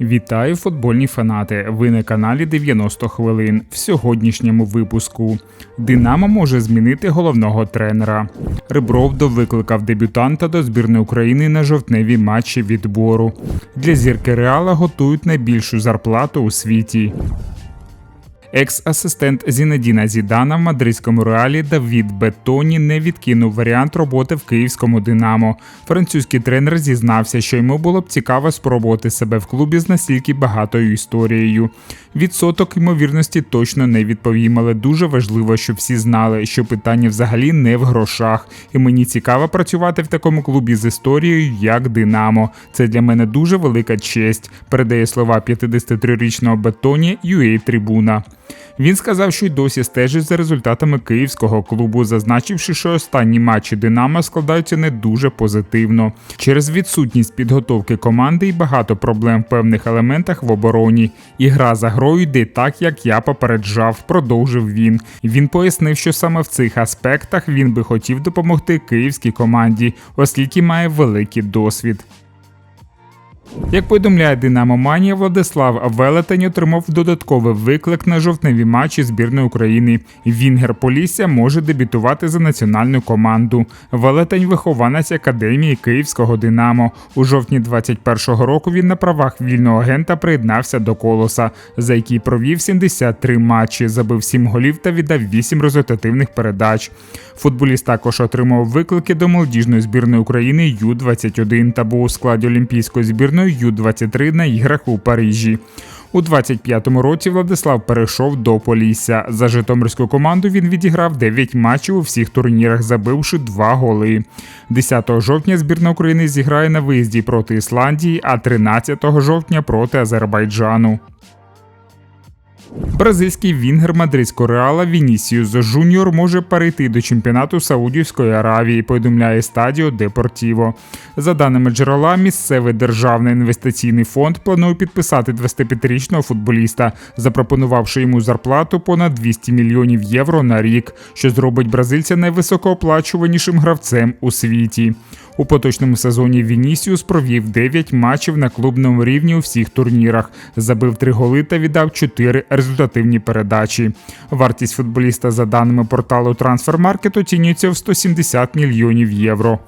Вітаю футбольні фанати. Ви на каналі 90 хвилин. В сьогоднішньому випуску Динамо може змінити головного тренера. Рибров викликав дебютанта до збірної України на жовтневі матчі відбору. Для зірки Реала готують найбільшу зарплату у світі. Екс-асистент Зінедіна Зідана в мадридському реалі Давід Бетоні не відкинув варіант роботи в київському Динамо. Французький тренер зізнався, що йому було б цікаво спробувати себе в клубі з настільки багатою історією. Відсоток ймовірності точно не відповім, але дуже важливо, щоб всі знали, що питання взагалі не в грошах, і мені цікаво працювати в такому клубі з історією, як Динамо. Це для мене дуже велика честь. Передає слова 53-річного Бетоні UA Трибуна. Він сказав, що й досі стежить за результатами київського клубу, зазначивши, що останні матчі Динамо складаються не дуже позитивно через відсутність підготовки команди і багато проблем в певних елементах в обороні. І гра за грою йде так, як я попереджав, продовжив він. Він пояснив, що саме в цих аспектах він би хотів допомогти київській команді, оскільки має великий досвід. Як повідомляє Динамо Манія, Владислав Велетень отримав додатковий виклик на жовтневі матчі збірної України. Вінгер Полісся може дебютувати за національну команду. Велетень вихованець академії Київського Динамо. У жовтні 21-го року він на правах вільного агента приєднався до колоса, за який провів 73 матчі, забив 7 голів та віддав 8 результативних передач. Футболіст також отримав виклики до молодіжної збірної України Ю-21 та був у складі Олімпійської збірної Ю-23 на іграх у Парижі. У 25-му році Владислав перейшов до Полісся. За Житомирську команду він відіграв 9 матчів у всіх турнірах, забивши 2 голи. 10 жовтня збірна України зіграє на виїзді проти Ісландії, а 13 жовтня проти Азербайджану. Бразильський вінгер мадридського реала Вінісіус Жуніор може перейти до чемпіонату Саудівської Аравії. Повідомляє стадіо Депортіво. За даними джерела, місцевий державний інвестиційний фонд планує підписати 25-річного футболіста, запропонувавши йому зарплату понад 200 мільйонів євро на рік, що зробить бразильця найвисокооплачуванішим гравцем у світі. У поточному сезоні Вінісіус провів 9 матчів на клубному рівні у всіх турнірах, забив 3 голи та віддав 4 результативні передачі. Вартість футболіста за даними порталу Трансфермаркет оцінюється в 170 мільйонів євро.